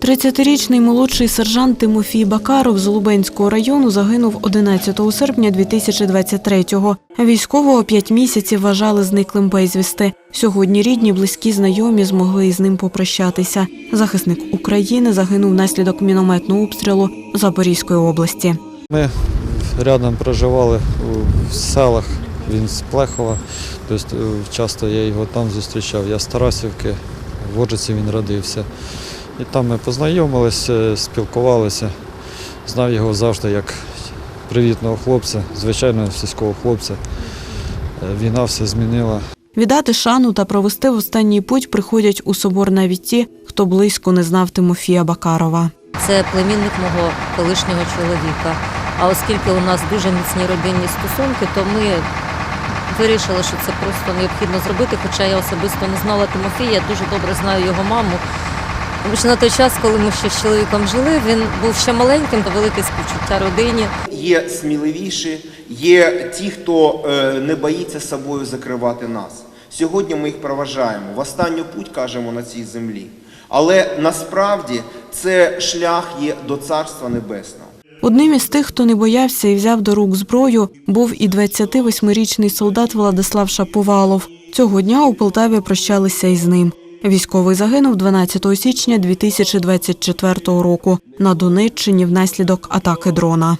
30-річний молодший сержант Тимофій Бакаров з Лубенського району загинув 11 серпня 2023-го. Військового п'ять місяців вважали зниклим безвісти. Сьогодні рідні, близькі, знайомі змогли із ним попрощатися. Захисник України загинув внаслідок мінометного обстрілу Запорізької області. Ми рядом проживали у селах, він з Плехова, тобто е, часто я його там зустрічав. Я з Тарасівки, в Оджиці він родився. І там ми познайомилися, спілкувалися. Знав його завжди як привітного хлопця, звичайного сільського хлопця. Е, Війна все змінила. Віддати шану та провести в останній путь приходять у собор навіть ті, хто близько не знав Тимофія Бакарова. Це племінник мого колишнього чоловіка. А оскільки у нас дуже міцні родинні стосунки, то ми вирішили, що це просто необхідно зробити. Хоча я особисто не знала Тимофія, я дуже добре знаю його маму. Тому що на той час, коли ми ще з чоловіком жили, він був ще маленьким, то велике співчуття родині. Є сміливіші, є ті, хто е, не боїться собою закривати нас. Сьогодні ми їх проважаємо. В останню путь кажемо на цій землі. Але насправді це шлях є до Царства Небесного. Одним із тих, хто не боявся і взяв до рук зброю, був і 28-річний солдат Владислав Шаповалов. Цього дня у Полтаві прощалися із ним. Військовий загинув 12 січня 2024 року на Донеччині внаслідок атаки дрона.